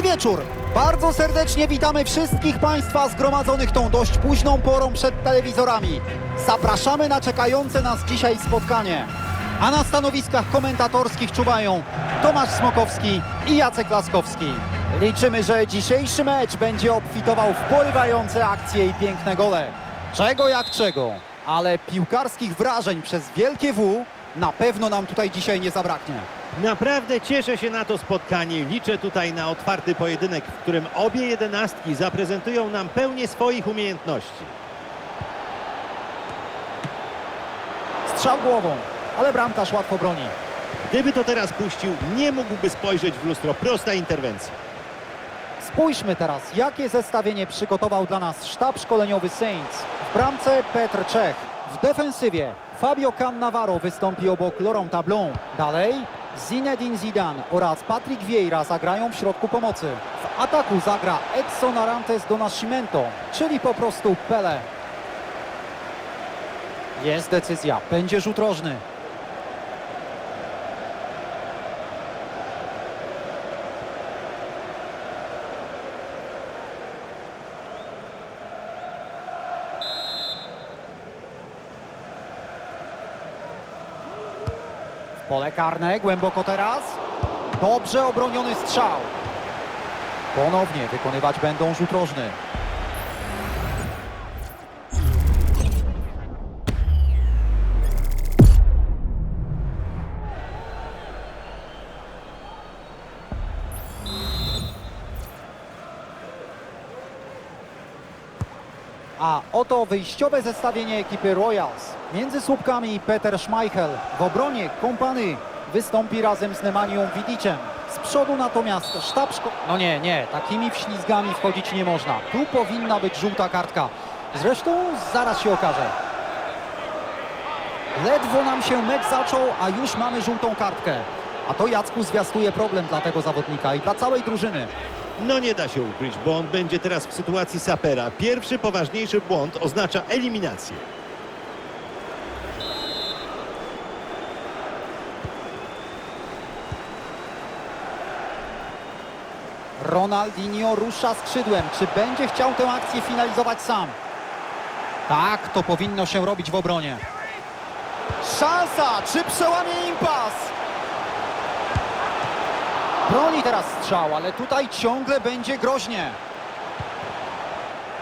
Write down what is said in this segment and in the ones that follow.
Dobry wieczór! Bardzo serdecznie witamy wszystkich Państwa zgromadzonych tą dość późną porą przed telewizorami. Zapraszamy na czekające nas dzisiaj spotkanie. A na stanowiskach komentatorskich czuwają Tomasz Smokowski i Jacek Laskowski. Liczymy, że dzisiejszy mecz będzie obfitował w porywające akcje i piękne gole. Czego jak czego, ale piłkarskich wrażeń przez wielkie W na pewno nam tutaj dzisiaj nie zabraknie. Naprawdę cieszę się na to spotkanie. Liczę tutaj na otwarty pojedynek, w którym obie jedenastki zaprezentują nam pełnię swoich umiejętności. Strzał głową, ale bramkarz łatwo broni. Gdyby to teraz puścił, nie mógłby spojrzeć w lustro. Prosta interwencja. Spójrzmy teraz, jakie zestawienie przygotował dla nas sztab szkoleniowy Saints. W bramce Petr Czech, w defensywie Fabio Cannavaro wystąpi obok Laurent Tablon. Dalej Zinedine Zidane oraz Patrick Vieira zagrają w środku pomocy. W ataku zagra Edson Arantes do Nascimento, czyli po prostu Pele. Jest decyzja, będzie rzut rożny. Pole karne, głęboko teraz. Dobrze obroniony strzał. Ponownie wykonywać będą rzut rożny. Oto wyjściowe zestawienie ekipy Royals. Między słupkami Peter Schmeichel. W obronie Kompany wystąpi razem z Nemanią Widicem. Z przodu natomiast sztab szko... No nie, nie, takimi wślizgami wchodzić nie można. Tu powinna być żółta kartka. Zresztą zaraz się okaże. Ledwo nam się mecz zaczął, a już mamy żółtą kartkę. A to Jacku zwiastuje problem dla tego zawodnika i dla całej drużyny. No nie da się ukryć, bo on będzie teraz w sytuacji sapera. Pierwszy poważniejszy błąd oznacza eliminację. Ronaldinho rusza skrzydłem. Czy będzie chciał tę akcję finalizować sam? Tak, to powinno się robić w obronie. Szansa! Czy przełamie impas? Broni teraz strzał, ale tutaj ciągle będzie groźnie.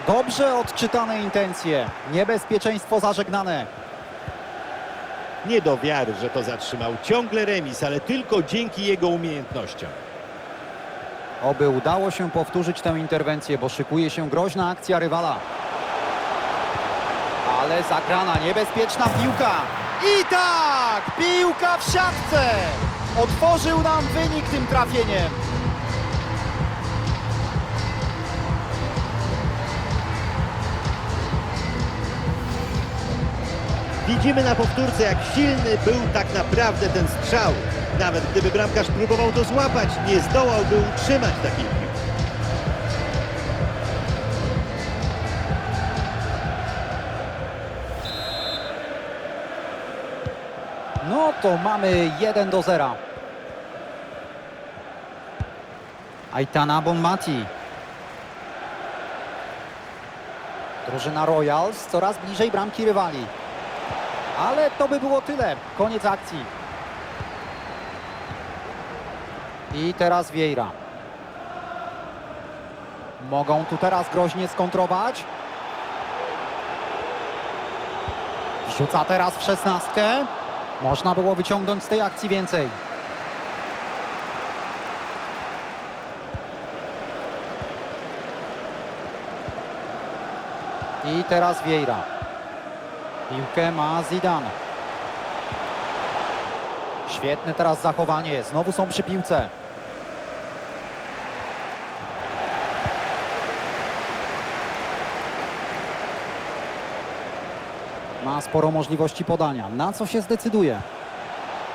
Dobrze odczytane intencje. Niebezpieczeństwo zażegnane. Nie do wiary, że to zatrzymał. Ciągle remis, ale tylko dzięki jego umiejętnościom. Oby udało się powtórzyć tę interwencję, bo szykuje się groźna akcja rywala. Ale zagrana, niebezpieczna piłka. I tak! Piłka w siatce! Otworzył nam wynik tym trafieniem. Widzimy na powtórce, jak silny był tak naprawdę ten strzał. Nawet gdyby bramkarz próbował to złapać, nie zdołałby utrzymać takiej piłki. No to mamy 1 do 0. Aitana Bonmati. Drużyna Royals coraz bliżej bramki rywali. Ale to by było tyle. Koniec akcji. I teraz Vieira. Mogą tu teraz groźnie skontrować. Rzuca teraz w szesnastkę. Można było wyciągnąć z tej akcji więcej. I teraz Vieira. Piłkę ma Zidane. Świetne teraz zachowanie. Znowu są przy piłce. Ma sporo możliwości podania. Na co się zdecyduje?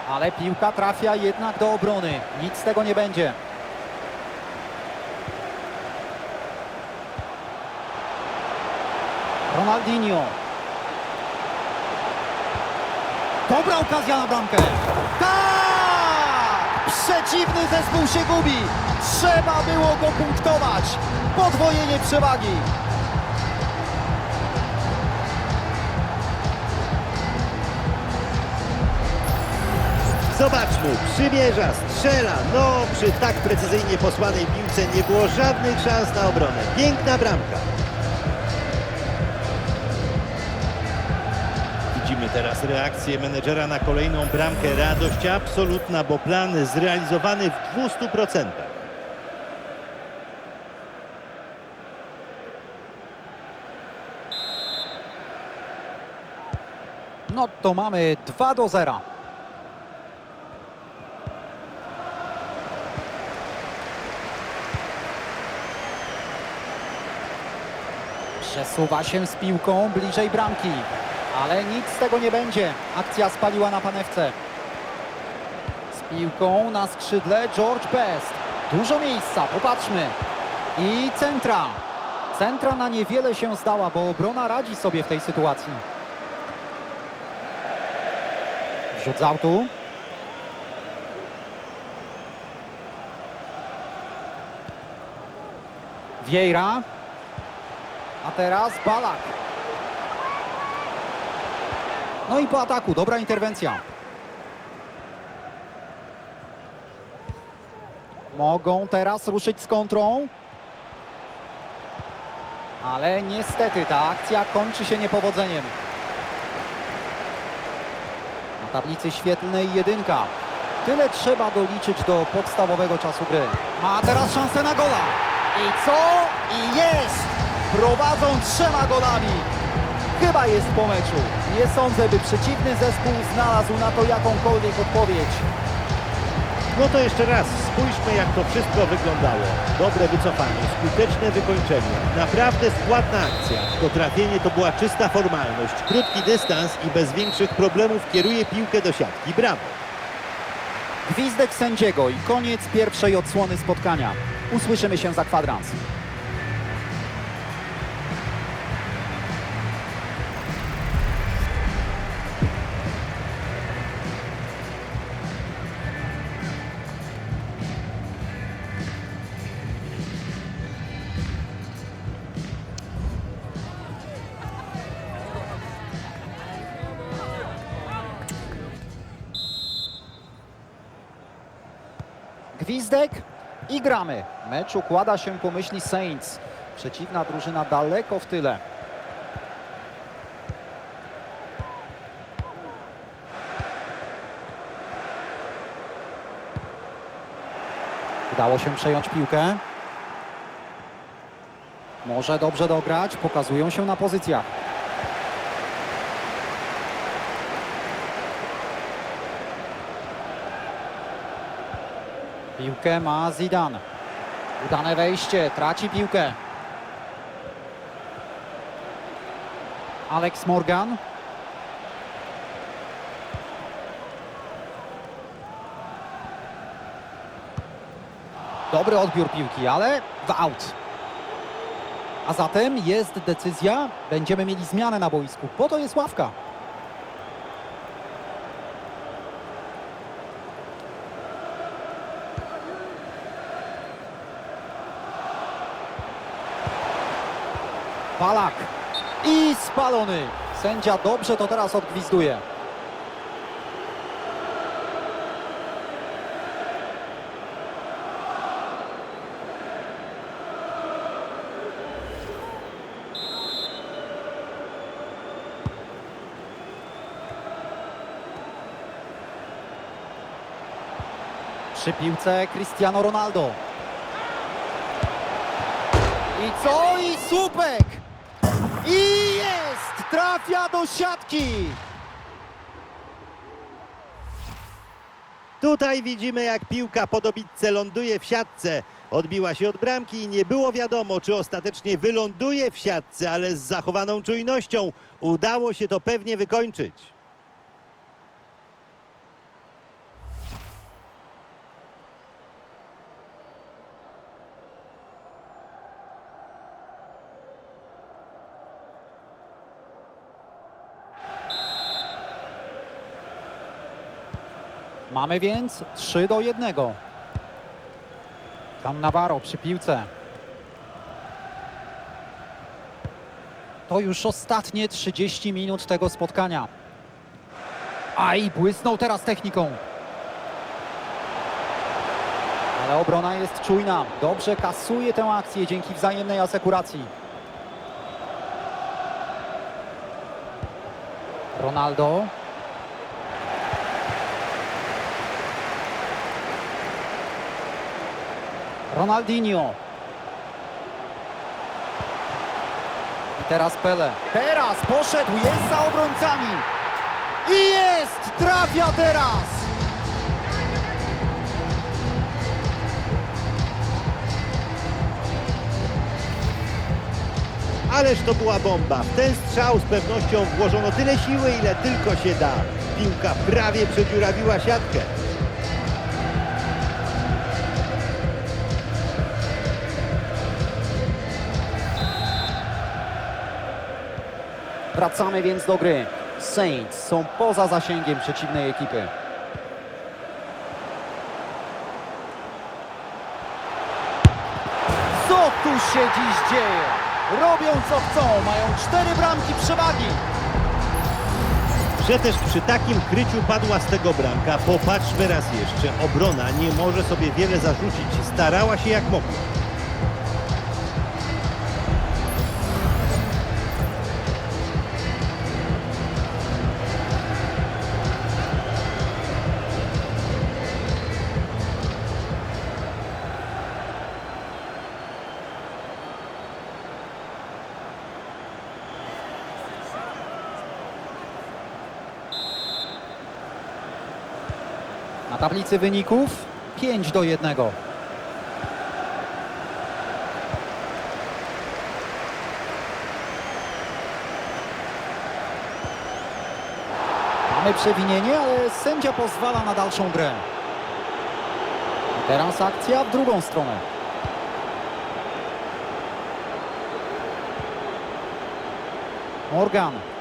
Ale piłka trafia jednak do obrony. Nic z tego nie będzie. Ronaldinho. Dobra okazja na bramkę. Tak! przeciwny zespół się gubi. Trzeba było go punktować. Podwojenie przewagi. Zobaczmy, przymierza, strzela. No, przy tak precyzyjnie posłanej piłce nie było żadnych szans na obronę. Piękna bramka. Teraz reakcję menedżera na kolejną bramkę. Radość absolutna, bo plan zrealizowany w 200%. No to mamy 2 do 0. Przesuwa się z piłką bliżej bramki, ale nic z tego nie będzie. Akcja spaliła na panewce. Z piłką na skrzydle George Best. Dużo miejsca, popatrzmy. I centra. Centra na niewiele się zdała, bo obrona radzi sobie w tej sytuacji. Rzut z autu. Vieira. A teraz Balak. No i po ataku, dobra interwencja. Mogą teraz ruszyć z kontrą. Ale niestety ta akcja kończy się niepowodzeniem. Na tablicy świetlnej jedynka. Tyle trzeba doliczyć do podstawowego czasu gry. Ma teraz szansę na gola. I co? I jest! Prowadzą trzema golami. Chyba jest po meczu. Nie sądzę, by przeciwny zespół znalazł na to jakąkolwiek odpowiedź. No to jeszcze raz, spójrzmy jak to wszystko wyglądało. Dobre wycofanie, skuteczne wykończenie, naprawdę składna akcja. To trafienie to była czysta formalność, krótki dystans i bez większych problemów kieruje piłkę do siatki. Brawo! Gwizdek sędziego i koniec pierwszej odsłony spotkania. Usłyszymy się za kwadrans. Gwizdek i gramy. Mecz układa się po myśli Saints. Przeciwna drużyna daleko w tyle. Udało się przejąć piłkę. Może dobrze dograć. Pokazują się na pozycjach. Piłkę ma Zidane. Udane wejście, traci piłkę. Alex Morgan. Dobry odbiór piłki, ale w out. A zatem jest decyzja, będziemy mieli zmianę na boisku. Po to jest ławka. Balak. I spalony. Sędzia dobrze to teraz odgwizduje. Przy piłce Cristiano Ronaldo. I co? I słupek! I jest! Trafia do siatki! Tutaj widzimy jak piłka po dobitce ląduje w siatce. Odbiła się od bramki i nie było wiadomo, czy ostatecznie wyląduje w siatce, ale z zachowaną czujnością udało się to pewnie wykończyć. Mamy więc 3 do 1. Tam Navarro przy piłce. To już ostatnie 30 minut tego spotkania. Aj, błysnął teraz techniką. Ale obrona jest czujna. Dobrze kasuje tę akcję dzięki wzajemnej asekuracji. Ronaldo. Ronaldinho. I teraz Pele. Teraz poszedł, jest za obrońcami. I jest! Trafia teraz! Ależ to była bomba. W ten strzał z pewnością włożono tyle siły, ile tylko się da. Piłka prawie przedziurawiła siatkę. Wracamy więc do gry. Saints są poza zasięgiem przeciwnej ekipy. Co tu się dziś dzieje? Robią co chcą, mają cztery bramki przewagi. Też przy takim kryciu padła z tego bramka. Popatrzmy raz jeszcze. Obrona nie może sobie wiele zarzucić. Starała się jak mogła. Tablicy wyników 5 do 1. Mamy przewinienie, ale sędzia pozwala na dalszą grę. Teraz akcja w drugą stronę. Morgan.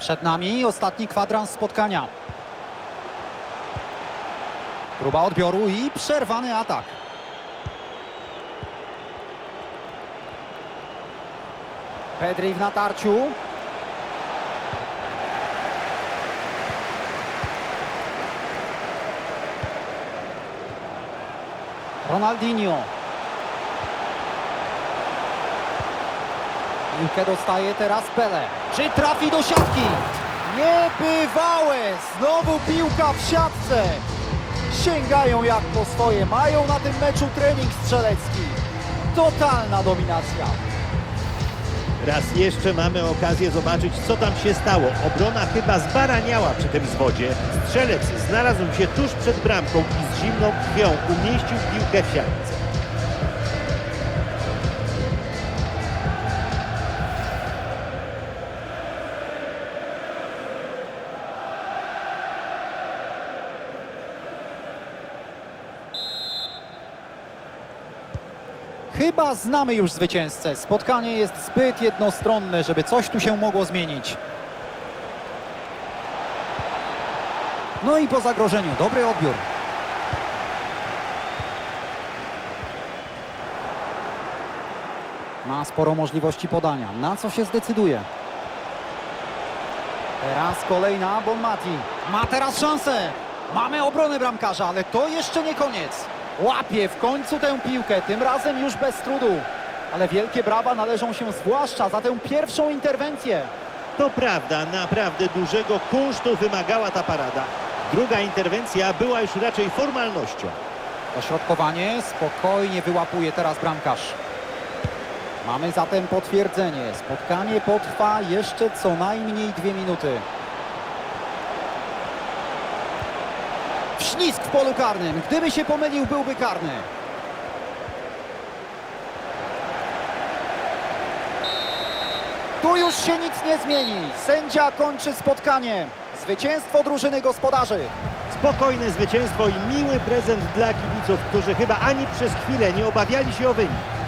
Przed nami ostatni kwadrans spotkania. Próba odbioru i przerwany atak. Pedri w natarciu. Ronaldinho. Piłkę dostaje teraz Pele. Czy trafi do siatki? Niebywałe! Znowu piłka w siatce. Sięgają jak po swoje. Mają na tym meczu trening strzelecki. Totalna dominacja. Raz jeszcze mamy okazję zobaczyć, co tam się stało. Obrona chyba zbaraniała przy tym zwodzie. Strzelec znalazł się tuż przed bramką i z zimną krwią umieścił piłkę w siatce. Chyba znamy już zwycięzcę. Spotkanie jest zbyt jednostronne, żeby coś tu się mogło zmienić. No i po zagrożeniu, dobry odbiór. Ma sporo możliwości podania. Na co się zdecyduje? Teraz kolejna Bonmati. Ma teraz szansę. Mamy obronę bramkarza, ale to jeszcze nie koniec. Łapie w końcu tę piłkę, tym razem już bez trudu. Ale wielkie brawa należą się zwłaszcza za tę pierwszą interwencję. To prawda, naprawdę dużego kunsztu wymagała ta parada. Druga interwencja była już raczej formalnością. Dośrodkowanie spokojnie wyłapuje teraz bramkarz. Mamy zatem potwierdzenie. Spotkanie potrwa jeszcze co najmniej dwie minuty. Wślizg w polu karnym. Gdyby się pomylił, byłby karny. Tu już się nic nie zmieni. Sędzia kończy spotkanie. Zwycięstwo drużyny gospodarzy. Spokojne zwycięstwo i miły prezent dla kibiców, którzy chyba ani przez chwilę nie obawiali się o wynik.